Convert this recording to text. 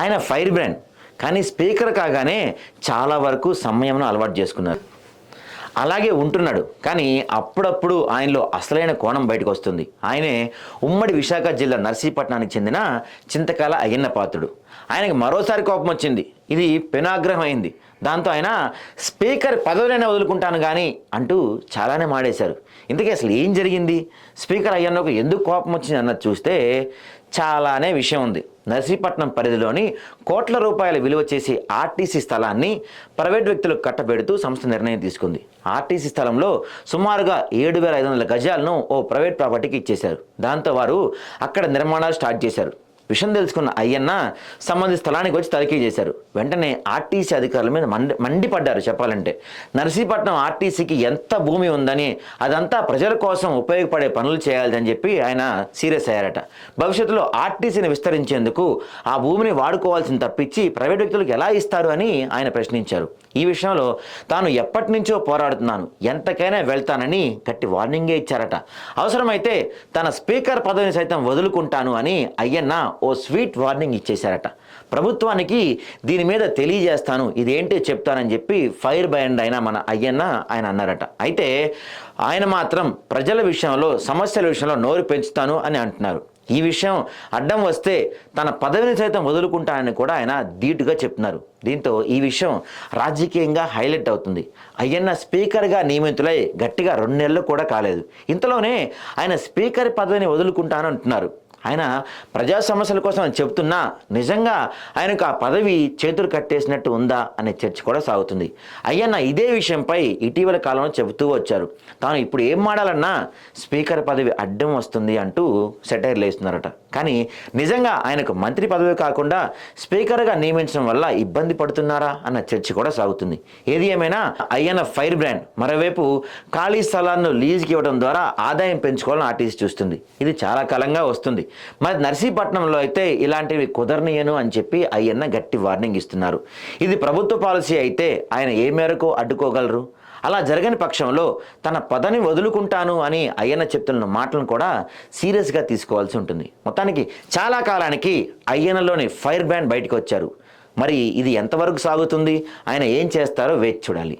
ఆయన fire brand. కానీ speaker కాగానే చాలా వరకు సమయంను అలవాటు చేసుకున్నారు. అలాగే ఉంటున్నాడు. కానీ అప్పుడప్పుడు ఆయనలో అసలైన కోణం బయటకు వస్తుంది. ఆయనే ఉమ్మడి విశాఖ జిల్లా నర్సీపట్నానికి చెందిన చింతకాల అయ్యన్న పాత్రుడు ఆయనకి మరోసారి కోపం వచ్చింది. ఇది పెనాగ్రహం అయింది దాంతో ఆయన స్పీకర్ పదవులైనా వదులుకుంటాను కానీ అంటూ చాలానే మాడేశారు. ఇంతకీ అసలు ఏం జరిగింది? స్పీకర్ అయ్యన్నకు ఎందుకు కోపం వచ్చింది అన్నది చూస్తే చాలానే విషయం ఉంది. నర్సీపట్నం పరిధిలోని కోట్ల రూపాయల విలువ చేసే ఆర్టీసీ స్థలాన్ని ప్రైవేట్ వ్యక్తులకు కట్టబెడుతూ సంస్థ నిర్ణయం తీసుకుంది. ఆర్టీసీ స్థలంలో సుమారుగా ఏడు వేల ఐదు వందల గజాలను ఓ ప్రైవేట్ ప్రాపర్టీకి ఇచ్చేశారు. దాంతో వారు అక్కడ నిర్మాణాలు స్టార్ట్ చేశారు. విషయం తెలుసుకున్న అయ్యన్న సంబంధిత స్థలానికి వచ్చి తనిఖీ చేశారు. వెంటనే ఆర్టీసీ అధికారుల మీద మండి మండిపడ్డారు చెప్పాలంటే. నర్సీపట్నం ఆర్టీసీకి ఎంత భూమి ఉందని అదంతా ప్రజల కోసం ఉపయోగపడే పనులు చేయాలని చెప్పి ఆయన సీరియస్ అయ్యారట. భవిష్యత్తులో ఆర్టీసీని విస్తరించేందుకు ఆ భూమిని వాడుకోవాల్సింది తప్పించి ప్రైవేట్ వ్యక్తులకు ఎలా ఇస్తారు అని ఆయన ప్రశ్నించారు. ఈ విషయంలో తాను ఎప్పటి నుంచో పోరాడుతున్నాను. ఎంతకైనా వెళ్తానని గట్టి వార్నింగే ఇచ్చారట. అవసరమైతే తన స్పీకర్ పదవిని సైతం వదులుకుంటాను అని అయ్యన్న ఓ స్వీట్ వార్నింగ్ ఇచ్చేశారట. ప్రభుత్వానికి దీని మీద తెలియజేస్తాను ఇదేంటో చెప్తానని చెప్పి ఫైర్ బ్యాండ్ అయిన మన అయ్యన్న ఆయన అన్నారట. అయితే ఆయన మాత్రం ప్రజల విషయంలో సమస్యల విషయంలో నోరు పెంచుతాను అని అంటున్నారు. ఈ విషయం అడ్డం వస్తే తన పదవిని సైతం వదులుకుంటానని కూడా ఆయన ధీటుగా చెప్తున్నారు. దీంతో ఈ విషయం రాజకీయంగా హైలైట్ అవుతుంది. అయ్యన్న స్పీకర్గా నియమితులై గట్టిగా రెండు నెలలు కూడా కాలేదు. ఇంతలోనే ఆయన స్పీకర్ పదవిని వదులుకుంటాను అంటున్నారు. ఆయన ప్రజా సమస్యల కోసం చెప్తున్నా నిజంగా ఆయనకు ఆ పదవి చేతులు కట్టేసినట్టు ఉందా అనే చర్చ కూడా సాగుతుంది. అయ్యన్న ఇదే విషయంపై ఇటీవల కాలంలో చెబుతూ వచ్చారు. తాను ఇప్పుడు ఏం మాడాలన్నా స్పీకర్ పదవి అడ్డం వస్తుంది అంటూ సెటైర్లు వేస్తున్నారట. కానీ నిజంగా ఆయనకు మంత్రి పదవి కాకుండా స్పీకర్గా నియమించడం వల్ల ఇబ్బంది పడుతున్నారా అన్న చర్చ కూడా సాగుతుంది. ఏది ఏమైనా అయ్యన ఫైర్ బ్రాండ్ మరోవైపు ఖాళీ స్థలాలను లీజుకి ఇవ్వడం ద్వారా ఆదాయం పెంచుకోవాలని ఆర్టీసీ చూస్తుంది. ఇది చాలా కాలంగా వస్తుంది. మరి నర్సీపట్నంలో అయితే ఇలాంటివి కుదరనీయను అని చెప్పి అయ్యన్న గట్టి వార్నింగ్ ఇస్తున్నారు. ఇది ప్రభుత్వ పాలసీ అయితే ఆయన ఏ మేరకు అడ్డుకోగలరు? అలా జరగని పక్షంలో తన పదని వదులుకుంటాను అని అయ్యన్న చెప్తున్న మాటలను కూడా సీరియస్గా తీసుకోవాల్సి ఉంటుంది. మొత్తానికి చాలా కాలానికి అయ్యన్నలోని ఫైర్ బ్యాండ్ బయటకు వచ్చారు మరి ఇది ఎంతవరకు సాగుతుంది? ఆయన ఏం చేస్తారో వేచి చూడాలి.